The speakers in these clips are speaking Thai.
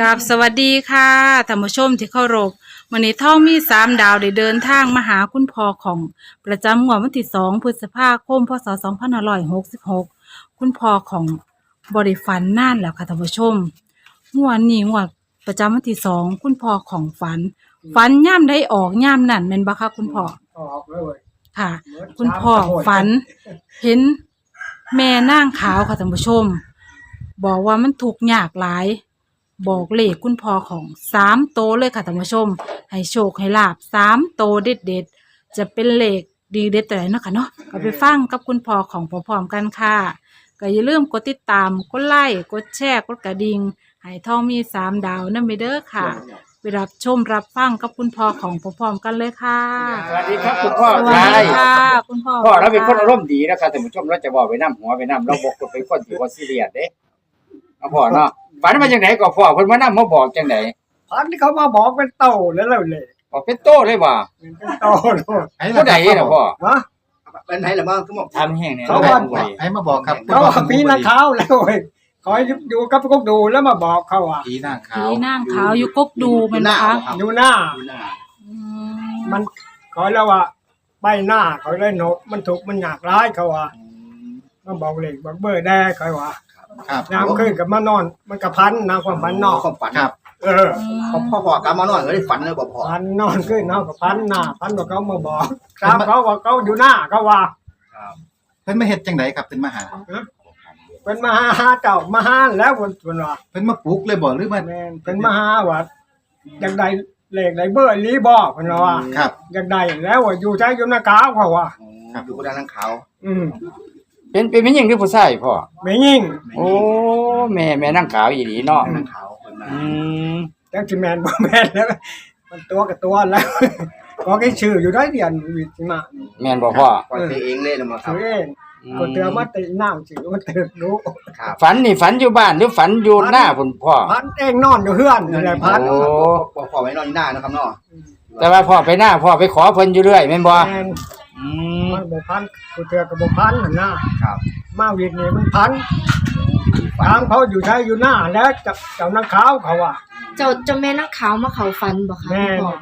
กับสวัสดีค่ะท่านผู้ชมที่เคารพวันนี้ท่องมีสามดาวได้เดินทางมาหาคุณพ่อของประจำงวดวันที่สองพฤษภาคมพศสองพันห้าร้อยหกสิบหกคุณพ่อของบริฟันน่านแล้วค่ะท่านผู้ชมงวดนี้งวดประจำวันที่สองคุณพ่อของฝัน ฝันย่ำได้ออกย่ำนั่นเป็นบ่คะคุณพ่อออกเลยค่ะ คุณพ่อฝัน เห็นแม่นางขาวค่ะท่านผู้ชม บอกว่ามันถูกข์ยากหลาย บอกเลขคุณพ่อของสามโตวเลยค่ะท่านผู้ชม ให้โชคให้ลาบสามโตวเด็ดเด็ดๆจะเป็นเลขดีเด็ดแต่ไหนเนาะค่ะเนาะก็ไปฟังกับคุณพ่อของพร้อมๆกันค่ะก็อย่าลืมกดติดตามกดไลค์กดแชร์กดกระดิ่งให้ท่องมีสามดาวนั่นไปเด้อค่ะ ไปรับชมรับฟังกับคุณพ่อของพร้อมๆกันเลยค่ะสวัสดีครับคุณพ่อสวัสชาดียค่ะ คุณพ่อพ่อเราเป็นคนอารมณ์ดีนะครับท่านผู้ชมเราจะบอกไปน้ำหัวไปน้ำเราบอกเป็นคนที่ว่าซีเรียสเด้เอาพ่อเนาะ ฝันมาจังไหนก็พ่อเพิ่นมานํมาบอกจังไหนพันที่เขามาบอกเป็นโตแล้วเลยเลยบอกเป็นโตเลยว่าเป็นโตโลดผู้ใดน่ะพ่อฮะเป็นไงล่ะบ้างคือบอกทำแห้งเนี่ยเขาว่าให้มาบอกครับเขาว่าปีนักข่าวแล้วเว้ยคอยอยู่กับพวกดูแล้วมาบอกเขาว่าผีหน้าขาผีวนางขาวอยู่กกดูแมันบ่คะอยู่หน้าดูหน้าอืมันคอยแล้วว่าใบหน้าเขาเลยโนกมันถูกข์มันอยากร้ายเขาว่ามาบอกเลยบอกเบอร์แดงเขาว่า ครับน้ำขึ้นกับมานอน มันกระพันนะความพันนอกความฝันครับเออพ่อพ่อพ่อกลับมานอนก็ได้ฝันเลยบอกพ่อพันนอนขึ้นเนาะกับพันหน้าพันว่าเขามาบอกตามเขาว่าเขาอยู่หน้าเขาว่าเพิ่นมาเฮ็ดจังไดครับเพิ่นมาหาเป็นมาหาเจ้ามาหาแล้วคนคนว่าเพิ่นมาปลุกเลยบ่หรือมาแม่นเป็นมาหาว่าอยากได้เลขได้เบอร์ลีบอกคนว่าครับอยากได้แล้วว่าอยู่ใช้อยู่หน้ากาวเขาว่าอยู่กับด้านนังขาวอืม เป็นเป็นแม่หญิงหรือผู้ชายพ่อ ไม่ยิ่งโอ้แม่แม่นั่งขาวอีหลีเนาะนังขาวคนมาอืมจังสิแมนบ่แมนแล้วมันตัวกับตัวแล้วก็แค่ชื่ออยู่ได้เดียนวิจิมาแม่นบ่พ่อปล่อยเพลงเองเลยนะมาครัชื่บอเองก็เตือมาติน้ำสิมันตึกรู้ครับฝันนี่ฝันอยู่บ้านหรือฝันอยู่หน้าคุณพ่อ พันเองนอนอยู่เฮือนนี่แหละพันโอ้พ่อพ่อไว้นอนหน้านะครับเนาะแต่ว่าพ่อไปหน้าพ่อไปขอเพิ่นอยู่เรื่อยแม่นบ่แม่น อืมมันบ่พันกูเตือกับบ่พันหั่นน่ะครับมาเวียดนี่มันพันตามเขาอยู่ใช้อยู่หน้าแล้วเจ้าเจ้านักขาวเขาว่าเจ้าเจ้าแม่นักขาวมาเขาฟันบ่คะแม่นพ่อ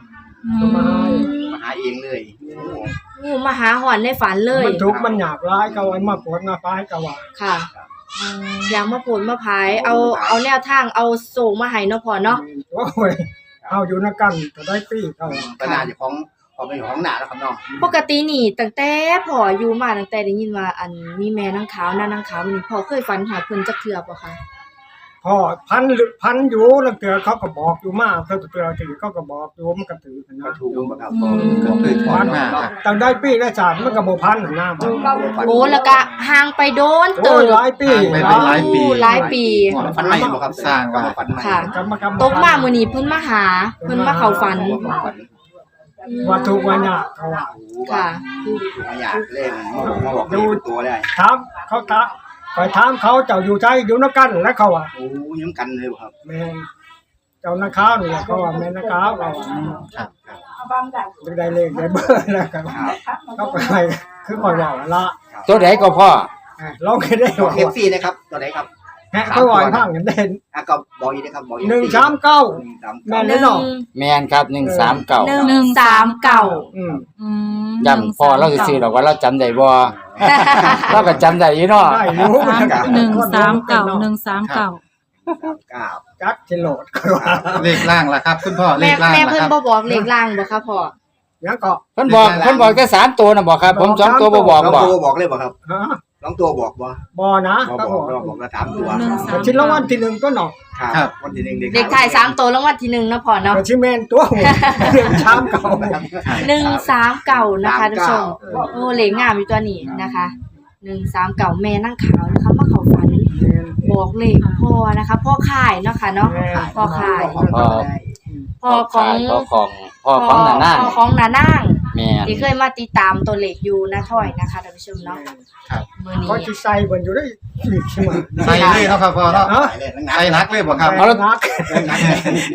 อืมมาหาเองเลยงูมาหาหอนในฝันเลย มันทุกข์มันอยากร้ายเขาไว้มาปวดมาพายเขาว่าค่ะอืมอยางมาโผลมาพายเอาเอาแนวทางเอาโศกมาให้เนาะพ่อเนาะ โอ้ยเอาอยู่นักกันก็ได้ปีเขาว่าก็น่าจะของพ อเป็นของหน้าแล้วครับเนาะปกตินี่ตั้งแต่พ่ออยู่มาตั้งแต่ได้ยินว่า อันมีแม่นังขาวหน้านังขาวนี่พ่อเคยฝันหาเพิ่นจักเทื่อบ่คะพ่อพันหรือพันอยู่แล้วเตือเขาก็บอกอยู่มากเขาเตือถือเขาก็บอกอยู่มันก็ถือกันก็นะถูกมาครับก็เคยถอนมาครับตั้งได้ปีได้สามมันก็บ่พันหน้ามันโอ้แล้วก็ห่างไปโดนโอ้เติยบหลายปีไปเป็นหลายปีโอ้หลายปีฝันใหม่บ่ครับสร้างว่าฝันใหม่ค่ะกรรมกรรมตกมามื้อนี้เพิ่นมาหาเพิ่นมาเข้าฝันฝัน ว่าทุกวันเนี่ยเขาว่าค่ะ มาอยากเล่นมาบอกดูตัวได้ถามเขาถามคอยถามเขาเจ้าอยู่ใจอยู่นักกันแล้วเขาว่าโอ้ยังกันเลยครับแม่นเจ้านักข้าวนี่แหละเขาว่าแม่นักข้าวเขาว่าครับได้เลขได้เบอร์แล้วก็เขาไปคือคอยว่าละตัวไหนก็พ่อลองให้ได้ตัวว่าเคฟซีนะครับตัวไหนครับ แฮะเขาว่าให้พังกันเด่นอะก็บอกอีกนะครับบอกอีกหนึ่งสามเก้าหนึ่งสามแม่เก้านเลยเนาะแม่นครับ139หนึ่งสามเก่าอืมอืมย้ำพ่อเราสิซื้อหรอกว่าเราจำได้บ่เราก็จำได้อยู่เนาะ ได้รู้สามหนึ่งสามเก่าหนึ่งสามเก่าเก้าจักสิโหลดเขาว่าเลขล่างล่ะครับ คุณพ่อเลแม่ขล่างแม่ล่ะเพิ่นครับ บ่บอกเลขล่างบ่คะพ่อยังก็ เพิ่นบอกเพิ่นบอกแค่สามตัวน่ะบอกครับ ผมสองตัวบ่บอกน้องบ่ตัวบอกเลยบอกครับฮะ น้องตัวบอกบ่บอนะบอกเขาบบออกกบอกบอกละสามตัวหนึ่งสาม ชิ้นละวันที่หนึ่งก็หนอกครับวันที่หนึ่งเด็กถ่ายสามตัวรางวัลที่หนึ่งนะพ่อเนาะก็ชิเมนตัวหัวเรื่องชามเก่าหนึ่งสามเก่านะคะท่านผู้ชมโอ้เหลงงามอยู่ตัวนี้นะคะหนึ่งสามเก่าแม่นั่งขาวนะคะมาเขาฝันบอกเลขพ่อนะคะพ่อขายเนาะค่ะเนาะพ่อขาย พ่อของพ่อของพ่อของนานาพ่อของนานั่ง แม่นที่เคยมาติดตามตัวเลขอยู่นะถ้อยนะคะท่านผู้ชมเนาะครับมือนี้ เขาจะใส่บนอยู่ได้อีกใช่ไหมใส่เลยเนาะครับพ่อเนาะฮะใส่นักเลยบ่ครับเอาละ นัก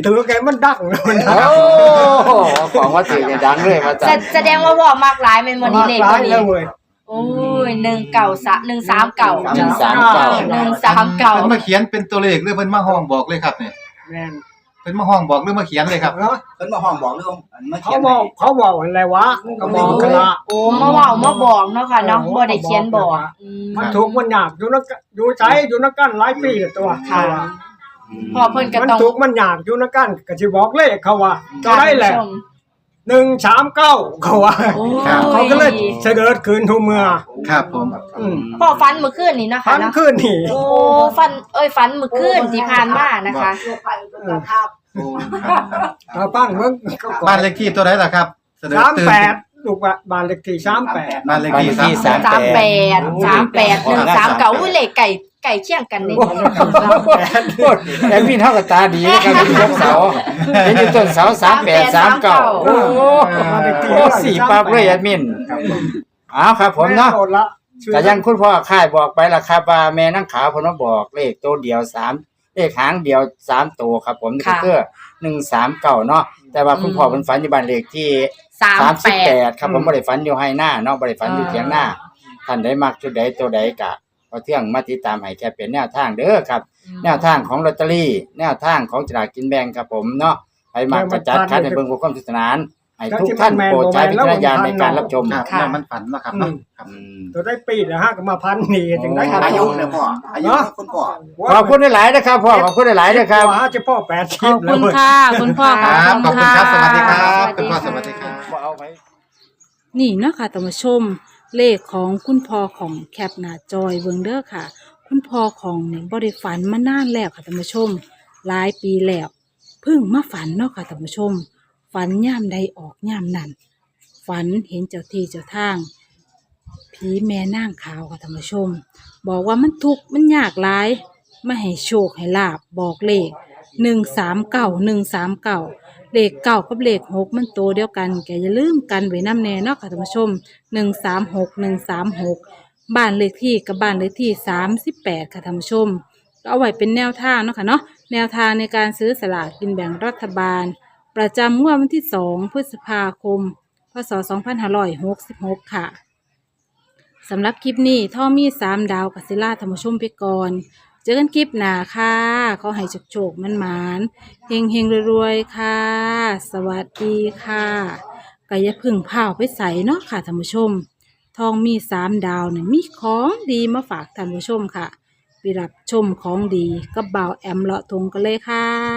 ถือแกมันดักมันดัโอ้กโหของว่าถือเนี่ยดังเลยมาจ้ะแสแสดงว่าพ่อมากหลายเป็นวันนี้เลขร้าตัวยนี้ แล้วเว้ยโอ้ยหนึ่งเก่าสะหนึ่งสามเก่าหนึ่งสามเก้าหนึ่งสามเก่า เพิ่นมาเขียนเป็นตัวเลขหรือเพิ่นมาห้องบอกเลยครับเนี่ยมแม่น เป็นมาห้องบอกหรือมาเขียนเลยครับเนาะเพิ่นมาห้องบอกเรื่องอันมาเขาเขียนบอกเขาบอกอะไรวะก็บอกกันละโอ้มาเว้ามาบอกเนาะค่ะเนาะบ่ได้เขียนบอกอืมมันถูกมันยากอยู่นักอยู่ใช้อยู่นักกันหลายปีแล้วตัวค่ะพอเพิ่นก็มันต้องถูกมันยากอยู่นักกันก็สิบอกเลขเขาว่าก็ค่ะได้แหละคุณผู้ชมหนึ่งสามเก้าเขาว่าโอ้ครับเขาก็เลยเสด็จคืนทุกเมื่อครับผม อืมพอฟันเมื่อคืนนี้เนาะพัค่ะนเนาะขึ้นนี่ โอ้ฟันเอ้ยฟันเมื่อคืนที่ผ่านมานะคะ เอาปั้งเมื่อก็ก่อบ้านนเลขที่ตัวไหนล่ะครับเสนอสามตื่น แปดลูกบ้านเลขที่สามแปดบ้านเลขบ้านที่เลขที่ สามสามแปดสามแปดหนึ่งสามเก้าอุ้ยเลขไก่ไก่เคี่ยงกันนี่โอ้ยแอดมินเท่ากับตาดีนะครับอยู่ต้นเสาเห็นอยู่ต้นเสาสามแปดสามเก้าโอ้โหโอ้สี่ปั๊บเลยแอดมินอ้าวครับผมเนาะแโอดละชื่อแต่ยังคุณพ่อค่ายบอกไปละครับว่าแม่นั่งขาวเพนว่าบอกเลขตัวเดียวสาม เลขหางเดียวสามตัวครับ ผมนี่ก็ค่ะคือหนึ่งสามเก้าเนาะแต่ว่าคุณพ่อเป็นฝันอยู่บ้านเลขที่สามสามแปสิบแปดด ครับผมบริฝันอยู่ให้หน้าเนาะบริฝันอยู่เทียงหน้าท่านได้มักชุดใดตัวใดกะพอเที่ยงมาติดตามให้แค่เป็นแนวทางเด้อครับ แนวทางของลอตเตอรี่ แนวทางของจลากกินแบ่งครับผมเนาะไปมักกระจัดคัดในเบิ่งความสนุกสนาน ให้ทุกท่านโปรดใช้วิจารณญาณในการรับชมครับค่ะแล้วมันฝันเนาะครับเนาะครับอืมตัวได้ปีแล้วฮะก็มาพันนี่ถึงได้ครับอายุเนี่ยพ่ออายุคุณพ่อ ขอบคุณหลายๆนะครับพ่อขอบคุณหลายๆนะครับ ว่าจะพ่อแปดขชิอปบแล้คุวณเว้ย ค่ะ คุณพ่อคขรัอบบขอบคุคุณณครับค่ะสวัสดีครับสวัสดีคุณพ่อค่ะสวัสดีครับเอาไปนี่เนาะค่ะท่านผู้ชม เลขของคุณพ่อของแคปหน้าจอยเวิงเดอร์ค่ะ คุณพ่อของเนี่ยบริฝันมานานแล้วค่ะท่านผู้ชม หลายปีแล้วเพิ่งมาฝันเนาะค่ะท่านผู้ชม ฝันย่ามใดออกย่ามนั้นฝันเห็นเจ้าที่เจ้าทาง ผีแม่นางขาวค่ะท่านผู้ชม บอกว่ามันทุกข์มันยากหลายไม่ให้โชคให้ลาบบอกเลขหนึ่งสามเก้าหนึ่งสามเก้าเลขเก้ากับเลขหกมันโตเดียวกันแกอย่าลืมกันไว้น้ำแน่เนาะค่ะท่านผู้ชมหนึ่งสามหกหนึ่งสามหกบ้านเลขที่กับบ้านเลขที่สามสิบแปดค่ะท่านผู้ชมก็เอาไว้เป็นแนวทางเนาะค่ะเนาะแนวทางในการซื้อสลากกินแบ่งรัฐบาล ประจำงวดวันที่สองพฤษภาคม พศสองพันห้าร้อยหกสิบหกค่ะ สำหรับคลิปนี้ท่อมีสามดาวกัสิล่าธรรมชมไปก่อน เจอกันคลิปหน้าค่ะ ขอให้โชคมันหมานเฮงเฮงรวยๆ ค่ะ สวัสดีค่ะก็อย่พึ่งพาไปใส่เนาะค่ะธรรมชม ทองมีสามดาวเนี่ยมีของดีมาฝากท่านผู้ชมค่ะไปรับชมของดีกับเบาวแอมเลาะทงกันเลยค่ะ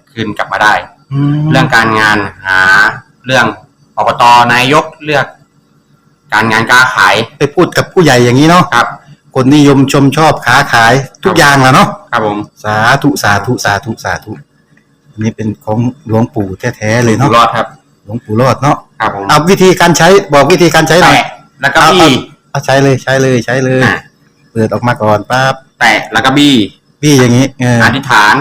คืนกลับมาได้แล้เรื่วองการงานหาเรื่องอบตนายกเลือก การงานการขายไปพูดกับผู้ใหญ่อย่างนี้เนาะครับ คนนิยมชมชอบค้าขายทุกอย่างแหละเนาะครับผมสาธุสาธุสาธุสาธุอันนี้เป็นของหลวงปู่แท้ๆเลยอยู่เนาะรอดครับ หลวงปู่รอดเนาะครับผมเอาวิธีการใช้บอกวิธีการใช้หน่อยแตะแล้วก็บี้ เอาใช้เลยใช้เลยใช้เลย อะ เปิดออกมาก่อนปั๊บแตะแล้วก็บี้ พี่อย่างนี้เอออธิษฐาน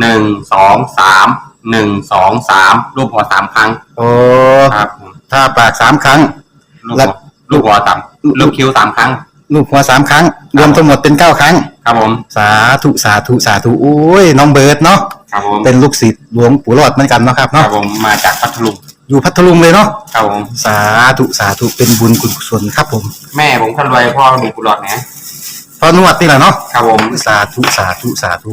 หนึ่งสองสามหนึ่งสองสามรูปหัวสามครั้งโอ้ครับผมถ้าปากสามครั้ง ลูกแล้หัววลูกหัวสามลูกคิ้วสามครั้ง ลูกหัวสามครั้ง รวมทั้งหมดเป็นเก้าครั้ง ครับผมสาธุสาธุสาธุโอ้ยน้องเบิร์ดเนาะครับผมเป็นลูกศิษย์หลวงปู่รอดเหมือนกันเนาะครับครัเนาะบผมมาจากพัทลุงอยู่พัทลุงเลยเนาะครับผมสาธุสาธุเป็นบุญกุศลครับผมแม่ผมคนรวยพ่อมีกุหลาบนะพอนวดนี่แหละเนาะครับผมสาธุสาธุสาธุ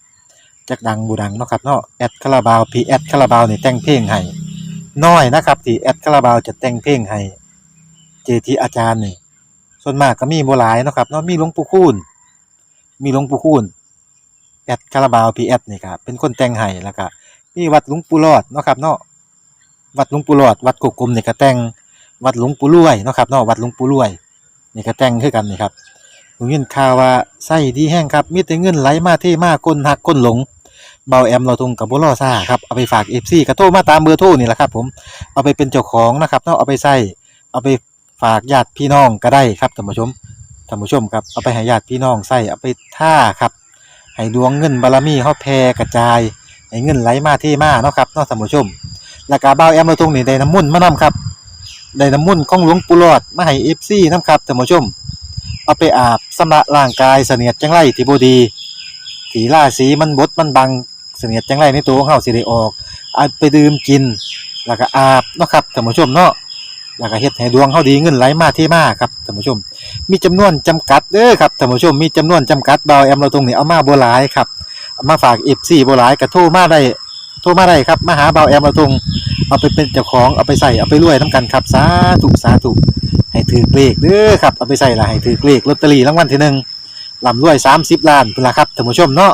จักดังบูดังเนาะครับเนาะแอดคาราบาวพีแอดคาราบาวนี่แต่งเพลงให้น้อยนะครับที่แอดคาราบาวจะแต่งเพลงให้เจทีอาจารย์นี่ส่วนมากก็มีบ่หลายเนาะครับเนาะมีหลวงปู่คูณมีหลวงปู่คูณแอดคาราบาวพีแอดนี่ครับเป็นคนแต่งให้แล้วก็มีวัดหลวงปู่รอดเนาะครับเนาะวัดหลวงปู่รอด วัดกกกลมนี่ก็แต่งวัดหลวงปู่รวยเนาะครับเนาะวัดหลวงปู่รวยนี่ก็แต่งคือกันนี่ครับผมยินข่าวว่าไส้ดีแห้งครับมีแต่เงินไหลมาเทมากคนหักคนหลง เบาแอมเราทงกับบุรอซ่าครับเอาไปฝากเอฟซีกระโทรมาตามเบอร์โทรนี่แหละครับ ผมเอาไปเป็นเจ้าของนะครับเนาะเอาไปใส่เอาไปฝากญาติพี่น้องก็ได้ครับท่านผู้ชมท่านผู้ชมครับเอาไปให้ญาติพี่น้องใส่เอาไปท่าครับให้ดวงเงินบารมีเขาแผ่กระจายให้เงินไหลมาเทมาเนาะครับเนาะท่านผู้ชมแล้วก็เบาแอมเราทงนี่ได้น้ำมุ่นมานํครับได้น้ำมุ่นของหลวงปู่หลอดมาให้เอฟซีนํครับท่านผู้ชม เอาไปอาบสำระร่างกายเสนียดจังไรที่บดีถีล่าสีมันบดมันบัง เสนียดจังไรในตัวของเฮาสิได้ออกเอาไปดื่มกิน แล้วก็อาบเนาะครับท่านผู้ชมเนาะแล้วก็เฮ็ดให้ดวงเฮาดีเงินไหลมาเทมาครับท่านผู้ชม มีจำนวนจำกัดเด้อครับท่านผู้ชมมีจำนวนจำกัดดาแอมเราตรงนี้เอามาบ่หลายครับเอามาฝาก FC บ่หลายก็โทรมาได้โทรมาได้ครับมาหาเบาแอมเราตรงเอาไปเป็นเจ้าของเอาไปใส่เอาไปรวยนํกันครับสาธุสาธุให้ถือเลขเด้อครับเอาไปใส่ละให้ถือเลขลอตเตอรี่รางวัลที่หนึ่งลำรวย30ล้านพุ่นละครับท่านผู้ชมเนาะ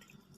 รับ